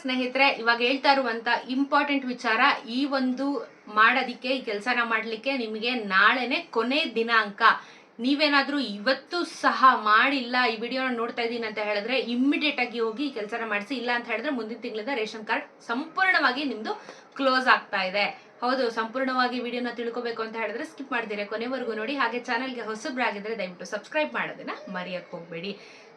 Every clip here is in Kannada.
ಸ್ನೇಹಿತರೆ, ಇವಾಗ ಹೇಳ್ತಾ ಇರುವಂತ ಇಂಪಾರ್ಟೆಂಟ್ ವಿಚಾರ ಈ ಒಂದು ಮಾಡೋದಿಕ್ಕೆ, ಈ ಕೆಲಸನ ಮಾಡಲಿಕ್ಕೆ ನಿಮಗೆ ನಾಳೆನೆ ಕೊನೆ ದಿನಾಂಕ. ನೀವೇನಾದ್ರೂ ಇವತ್ತು ಸಹ ಮಾಡಿಲ್ಲ ಈ ವಿಡಿಯೋನ ನೋಡ್ತಾ ಇದ್ದೀನಿ ಅಂತ ಹೇಳಿದ್ರೆ ಇಮ್ಮಿಡಿಯೇಟ್ ಆಗಿ ಹೋಗಿ ಕೆಲಸನ ಮಾಡಿಸಿ, ಇಲ್ಲ ಅಂತ ಹೇಳಿದ್ರೆ ಮುಂದಿನ ತಿಂಗಳಿಂದ ರೇಷನ್ ಕಾರ್ಡ್ ಸಂಪೂರ್ಣವಾಗಿ ನಿಮ್ಮದು ಕ್ಲೋಸ್ ಆಗ್ತಾ ಇದೆ. ಹೌದು, ಸಂಪೂರ್ಣವಾಗಿ ವಿಡಿಯೋನ ತಿಳ್ಕೊಬೇಕು ಅಂತ ಹೇಳಿದ್ರೆ ಸ್ಕಿಪ್ ಮಾಡಿದಿರಿ ಕೊನೆವರೆಗೂ ನೋಡಿ. ಹಾಗೆ ಚಾನಲ್ಗೆ ಹೊಸಬ್ರಾಗಿದ್ರೆ ದಯವಿಟ್ಟು ಸಬ್ಸ್ಕ್ರೈಬ್ ಮಾಡೋದನ್ನ ಮರೆಯಕ್ಕೆ ಹೋಗ್ಬೇಡಿ.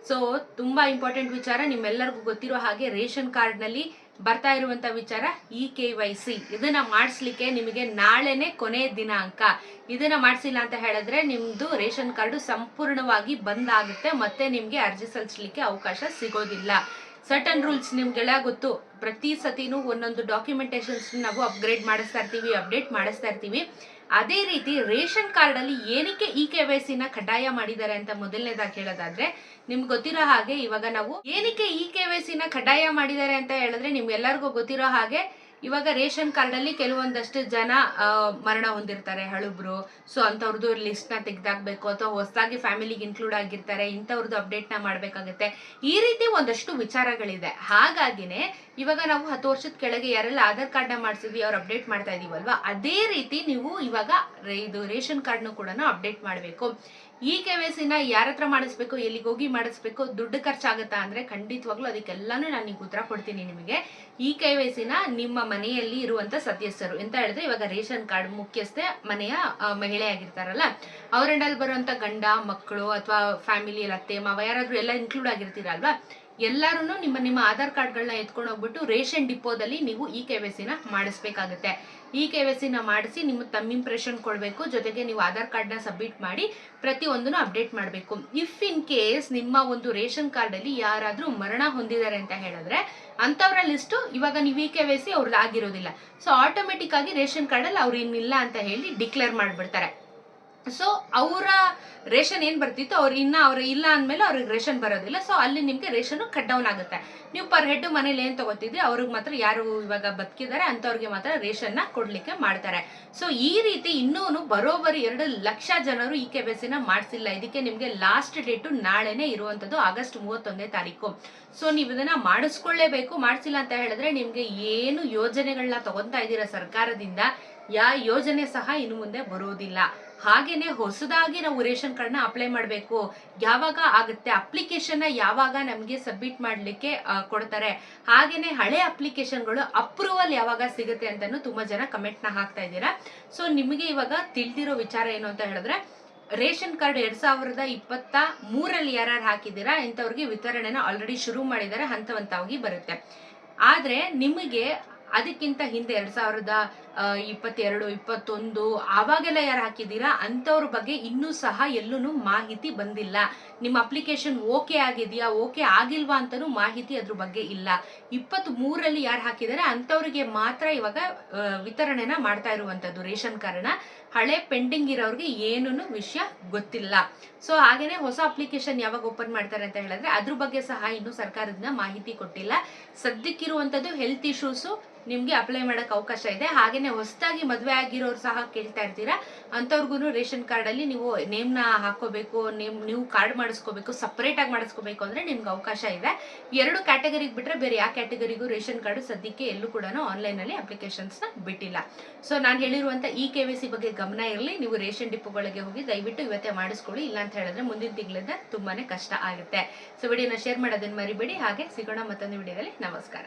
ಸೊ ತುಂಬ ಇಂಪಾರ್ಟೆಂಟ್ ವಿಚಾರ ನಿಮ್ಮೆಲ್ಲರಿಗೂ ಗೊತ್ತಿರೋ ಹಾಗೆ ರೇಷನ್ ಕಾರ್ಡ್ನಲ್ಲಿ ಬರ್ತಾ ಇರುವಂತ ವಿಚಾರ ಇ ಕೆ ವೈ ಸಿ. ಇದನ್ನ ಮಾಡಿಸ್ಲಿಕ್ಕೆ ನಿಮಗೆ ನಾಳೆನೆ ಕೊನೆ ದಿನಾಂಕ. ಇದನ್ನ ಮಾಡಿಸಿಲ್ಲ ಅಂತ ಹೇಳಿದ್ರೆ ನಿಮ್ದು ರೇಷನ್ ಕಾರ್ಡು ಸಂಪೂರ್ಣವಾಗಿ ಬಂದ್ ಆಗುತ್ತೆ, ಮತ್ತೆ ನಿಮ್ಗೆ ಅರ್ಜಿ ಸಲ್ಲಿಸಲಿಕ್ಕೆ ಅವಕಾಶ ಸಿಗೋದಿಲ್ಲ. ಸರ್ಟನ್ ರೂಲ್ಸ್ ನಿಮ್ಗೆಲ್ಲ ಗೊತ್ತು. ಪ್ರತಿ ಸತಿನೂ ಒಂದೊಂದು ಡಾಕ್ಯುಮೆಂಟೇಶನ್ಸ್ ನಾವು ಅಪ್ಗ್ರೇಡ್ ಮಾಡಿಸ್ತಾ ಇರ್ತೀವಿ ಅಪ್ಡೇಟ್ ಮಾಡಿಸ್ತಾ ಇರ್ತೀವಿ. ಅದೇ ರೀತಿ ರೇಷನ್ ಕಾರ್ಡ್ ಅಲ್ಲಿ ಏನಕ್ಕೆ ಇ ಕೆ ವೈ ನ ಕಡ್ಡಾಯ ಮಾಡಿದ್ದಾರೆ ಅಂತ ಮೊದಲನೇದಾಗಿ ಹೇಳೋದಾದ್ರೆ, ನಿಮ್ಗೆ ಗೊತ್ತಿರೋ ಹಾಗೆ ಇವಾಗ ನಾವು ಏನಕ್ಕೆ ಇ ಕೆ ವೈ ನ ಕಡ್ಡಾಯ ಮಾಡಿದ್ದಾರೆ ಅಂತ ಹೇಳಿದ್ರೆ ನಿಮ್ಗೆಲ್ಲರಿಗೂ ಗೊತ್ತಿರೋ ಹಾಗೆ ಇವಾಗ ರೇಷನ್ ಕಾರ್ಡ್ ಅಲ್ಲಿ ಕೆಲವೊಂದಷ್ಟು ಜನ ಮರಣ ಹೊಂದಿರ್ತಾರೆ, ಹಳುಬ್ರು. ಸೊ ಅಂತವ್ರದ್ದು ಲಿಸ್ಟ್ನ ತೆಗ್ದಾಕ್ಬೇಕು ಅಥವಾ ಹೊಸದಾಗಿ ಫ್ಯಾಮಿಲಿಗೆ ಇನ್ಕ್ಲೂಡ್ ಆಗಿರ್ತಾರೆ ಇಂಥವ್ರದ್ದು ಅಪ್ಡೇಟ್ನ ಮಾಡ್ಬೇಕಾಗುತ್ತೆ. ಈ ರೀತಿ ಒಂದಷ್ಟು ವಿಚಾರಗಳಿದೆ. ಹಾಗಾಗಿನೇ, ಇವಾಗ ನಾವು ಹತ್ತು ವರ್ಷದ ಕೆಳಗೆ ಯಾರೆಲ್ಲ ಆಧಾರ್ ಕಾರ್ಡ್ನ ಮಾಡಿಸಿದ್ವಿ, ಅವ್ರು ಅಪ್ಡೇಟ್ ಮಾಡ್ತಾ ಇದೀವಲ್ವಾ? ಅದೇ ರೀತಿ ನೀವು ಇವಾಗ ಇದು ರೇಷನ್ ಕಾರ್ಡ್ ನು ಕೂಡ ಅಪ್ಡೇಟ್ ಮಾಡಬೇಕು. ಈ ಕೆ ವೈ ಸಿನ ಯಾರ ಹತ್ರ ಮಾಡಿಸ್ಬೇಕು, ಎಲ್ಲಿಗೆ ಹೋಗಿ ಮಾಡಿಸ್ಬೇಕು, ದುಡ್ಡು ಖರ್ಚಾಗುತ್ತಾ ಅಂದ್ರೆ ಖಂಡಿತವಾಗ್ಲೂ ಅದಕ್ಕೆಲ್ಲಾನು ನಾನು ಈಗ ಉತ್ತರ ಕೊಡ್ತೀನಿ ನಿಮಗೆ. ಈ ಕೆ ವೈ ಸಿನ ನಿಮ್ಮ ಮನೆಯಲ್ಲಿ ಇರುವಂತ ಸದಸ್ಯರು ಎಂತ ಹೇಳಿದ್ರೆ ಇವಾಗ ರೇಷನ್ ಕಾರ್ಡ್ ಮುಖ್ಯಸ್ಥೆ ಮನೆಯ ಮಹಿಳೆ ಆಗಿರ್ತಾರಲ್ಲ ಅವರಂಡಲ್ಲಿ ಬರುವಂತ ಗಂಡ, ಮಕ್ಕಳು ಅಥವಾ ಫ್ಯಾಮಿಲಿ ಅತ್ತೆ, ಮಾವ ಯಾರಾದ್ರೂ ಎಲ್ಲ ಇನ್ಕ್ಲೂಡ್ ಆಗಿರ್ತೀರಲ್ವಾ? ಎಲ್ಲಾರು ನಿಮ್ಮ ನಿಮ್ಮ ಆಧಾರ್ ಕಾರ್ಡ್ಗಳನ್ನ ಎತ್ಕೊಂಡು ಹೋಗ್ಬಿಟ್ಟು ರೇಷನ್ ಡಿಪೋದಲ್ಲಿ ನೀವು ಇ ಕೆ ವೈ ಸಿನ ಮಾಡಿಸ್ಬೇಕಾಗುತ್ತೆ. ಇ ಕೆ ವೈ ಸಿನ ಮಾಡಿಸಿ ನಿಮ್ಮ ತಮ್ಮ ಇಂಪ್ರೆಷನ್ ಕೊಡಬೇಕು, ಜೊತೆಗೆ ನೀವು ಆಧಾರ್ ಕಾರ್ಡ್ನ ಸಬ್ಮಿಟ್ ಮಾಡಿ ಪ್ರತಿಯೊಂದನ್ನು ಅಪ್ಡೇಟ್ ಮಾಡಬೇಕು. ಇಫ್ ಇನ್ ಕೇಸ್ ನಿಮ್ಮ ಒಂದು ರೇಷನ್ ಕಾರ್ಡಲ್ಲಿ ಯಾರಾದರೂ ಮರಣ ಹೊಂದಿದ್ದಾರೆ ಅಂತ ಹೇಳಿದ್ರೆ ಅಂಥವ್ರ ಲಿಸ್ಟು ಇವಾಗ ನೀವು ಇ ಕೆ ವೈ ಸಿ ಅವ್ರದ್ದು ಆಗಿರೋದಿಲ್ಲ. ಸೊ ಆಟೋಮೆಟಿಕ್ ಆಗಿ ರೇಷನ್ ಕಾರ್ಡಲ್ಲಿ ಅವ್ರು ಇನ್ನಿಲ್ಲ ಅಂತ ಹೇಳಿ ಡಿಕ್ಲೇರ್ ಮಾಡ್ಬಿಡ್ತಾರೆ. ಸೊ ಅವರ ರೇಷನ್ ಏನು ಬರ್ತಿತ್ತು? ಅವ್ರು ಇನ್ನು ಅವ್ರು ಇಲ್ಲ ಅಂದಮೇಲೆ ಅವ್ರಿಗೆ ರೇಷನ್ ಬರೋದಿಲ್ಲ. ಸೊ ಅಲ್ಲಿ ನಿಮಗೆ ರೇಷನು ಕಟ್ ಡೌನ್ ಆಗುತ್ತೆ. ನೀವು ಪರ್ ಹೆಡ್ ಮನೇಲಿ ಏನು ತಗೋತಿದ್ರಿ? ಅವ್ರಿಗೆ ಮಾತ್ರ ಯಾರು ಇವಾಗ ಬದುಕಿದ್ದಾರೆ ಅಂಥವ್ರಿಗೆ ಮಾತ್ರ ರೇಷನ್ನ ಕೊಡಲಿಕ್ಕೆ ಮಾಡ್ತಾರೆ. ಸೊ ಈ ರೀತಿ ಇನ್ನೂ ಬರೋಬ್ಬರಿ ಎರಡು ಲಕ್ಷ ಜನರು ಈ ಕೆ ನ ಮಾಡಿಸಿಲ್ಲ. ಇದಕ್ಕೆ ನಿಮಗೆ ಲಾಸ್ಟ್ ಡೇಟು ನಾಳೆನೇ ಇರುವಂಥದ್ದು ಆಗಸ್ಟ್ ಮೂವತ್ತೊಂದನೇ ತಾರೀಕು. ಸೊ ನೀವು ಇದನ್ನು ಮಾಡಿಸ್ಕೊಳ್ಳೇಬೇಕು. ಮಾಡಿಸಿಲ್ಲ ಅಂತ ಹೇಳಿದ್ರೆ ನಿಮಗೆ ಏನು ಯೋಜನೆಗಳನ್ನ ತಗೊಂತಾ ಇದ್ದೀರಾ ಸರ್ಕಾರದಿಂದ, ಯಾ ಯೋಜನೆ ಸಹ ಇನ್ನು ಮುಂದೆ ಬರೋದಿಲ್ಲ. ಹಾಗೇನೆ ಹೊಸದಾಗಿ ನಾವು ರೇಷನ್ ಕಾರ್ಡ್ನ ಅಪ್ಲೈ ಮಾಡಬೇಕು. ಯಾವಾಗ ಆಗುತ್ತೆ? ಅಪ್ಲಿಕೇಶನ್ನ ಯಾವಾಗ ನಮಗೆ ಸಬ್ಮಿಟ್ ಮಾಡಲಿಕ್ಕೆ ಕೊಡ್ತಾರೆ. ಹಾಗೇನೆ ಹಳೆ ಅಪ್ಲಿಕೇಶನ್ಗಳು ಅಪ್ರೂವಲ್ ಯಾವಾಗ ಸಿಗುತ್ತೆ ಅಂತಲೂ ತುಂಬ ಜನ ಕಮೆಂಟ್ನ ಹಾಕ್ತಾ ಇದ್ದೀರಾ. ಸೊ ನಿಮಗೆ ಇವಾಗ ತಿಳಿದಿರೋ ವಿಚಾರ ಏನು ಅಂತ ಹೇಳಿದ್ರೆ, ರೇಷನ್ ಕಾರ್ಡ್ ಎರಡ್ ಸಾವಿರದ ಇಪ್ಪತ್ತ ಮೂರಲ್ಲಿ ಯಾರ್ಯಾರು ಹಾಕಿದ್ದೀರಾ, ಇಂಥವ್ರಿಗೆ ವಿತರಣೆನ ಆಲ್ರೆಡಿ ಶುರು ಮಾಡಿದ್ದಾರೆ ಹಂತ ಹಂತವಾಗಿ ಬರುತ್ತೆ. ಆದ್ರೆ, ನಿಮಗೆ ಅದಕ್ಕಿಂತ ಹಿಂದೆ ಎರಡ್ ಸಾವಿರದ ಇಪ್ಪತ್ತೆರಡು, ಇಪ್ಪತ್ತೊಂದು, ಆವಾಗೆಲ್ಲ ಯಾರು ಹಾಕಿದ್ದೀರಾ? ಅಂಥವ್ರ ಬಗ್ಗೆ ಇನ್ನೂ ಸಹ ಎಲ್ಲೂ ಮಾಹಿತಿ ಬಂದಿಲ್ಲ. ನಿಮ್ಮ ಅಪ್ಲಿಕೇಶನ್ ಓಕೆ ಆಗಿದೆಯಾ? ಓಕೆ ಆಗಿಲ್ವಾ ಅಂತಲೂ ಮಾಹಿತಿ ಅದ್ರ ಬಗ್ಗೆ ಇಲ್ಲ. ಇಪ್ಪತ್ತ್ ಮೂರರಲ್ಲಿ ಯಾರು ಹಾಕಿದ್ದಾರೆ? ಅಂಥವ್ರಿಗೆ ಮಾತ್ರ ಇವಾಗ ವಿತರಣೆನ ಮಾಡ್ತಾ ಇರುವಂಥದ್ದು ರೇಷನ್ ಕಾರ್ಡ್ನ ಹಳೆ ಪೆಂಡಿಂಗ್ ಇರೋರಿಗೆ ಏನೂ ವಿಷಯ ಗೊತ್ತಿಲ್ಲ. ಸೊ, ಹಾಗೇನೆ ಹೊಸ ಅಪ್ಲಿಕೇಶನ್ ಯಾವಾಗ ಓಪನ್ ಮಾಡ್ತಾರೆ ಅಂತ ಹೇಳಿದ್ರೆ ಅದ್ರ ಬಗ್ಗೆ ಸಹ ಇನ್ನು ಸರ್ಕಾರದಿಂದ ಮಾಹಿತಿ ಕೊಟ್ಟಿಲ್ಲ. ಸದ್ಯಕ್ಕಿರುವಂಥದ್ದು ಹೆಲ್ತ್ ಇಶ್ಯೂಸು ನಿಮಗೆ ಅಪ್ಲೈ ಮಾಡೋಕ್ಕೆ ಅವಕಾಶ ಇದೆ. ಹಾಗೇನೆ ಹೊಸದಾಗಿ ಮದುವೆ ಆಗಿರೋರು ಸಹ ಕೇಳ್ತಾ ಇರ್ತೀರಾ? ಅಂಥವ್ರಿಗೂ ರೇಷನ್ ಕಾರ್ಡ್ ಅಲ್ಲಿ ನೀವು ನೇಮ್ನ ಹಾಕೋಬೇಕು ನೇಮ್ ನೀವು ಕಾರ್ಡ್ ಮಾಡಿಸ್ಕೋಬೇಕು ಸಪರೇಟ್ ಆಗಿ ಮಾಡಿಸ್ಕೋಬೇಕು ಅಂದ್ರೆ ನಿಮ್ಗೆ ಅವಕಾಶ ಇದೆ. ಎರಡು ಕ್ಯಾಟಗರಿಗೆ ಬಿಟ್ರೆ ಬೇರೆ ಯಾವ ಕ್ಯಾಟಗರಿಗೂ ರೇಷನ್ ಕಾರ್ಡ್ ಸದ್ಯಕ್ಕೆ ಎಲ್ಲೂ ಕೂಡ ಆನ್ಲೈನ್ ಅಲ್ಲಿ ಅಪ್ಲಿಕೇಶನ್ಸ್ನ ಬಿಟ್ಟಿಲ್ಲ. ಸೊ ನಾನು ಹೇಳಿರುವಂಥ ಈ ಕೆ ಸಿ ಬಗ್ಗೆ ಗಮನ ಇರಲಿ, ನೀವು ರೇಷನ್ ಡಿಪೋಗಳಿಗೆ ಹೋಗಿ ದಯವಿಟ್ಟು ಇವತ್ತೇ ಮಾಡಿಸ್ಕೊಳ್ಳಿ, ಇಲ್ಲ ಅಂತ ಹೇಳಿದ್ರೆ ಮುಂದಿನ ತಿಂಗಳಿಂದ ತುಂಬಾನೇ ಕಷ್ಟ ಆಗುತ್ತೆ. ಸೊ ವಿಡಿಯೋನ ಶೇರ್ ಮಾಡೋದನ್ನ ಮರಿಬೇಡಿ, ಹಾಗೆ ಸಿಗೋಣ ಮತ್ತೊಂದು ವಿಡಿಯೋದಲ್ಲಿ. ನಮಸ್ಕಾರ.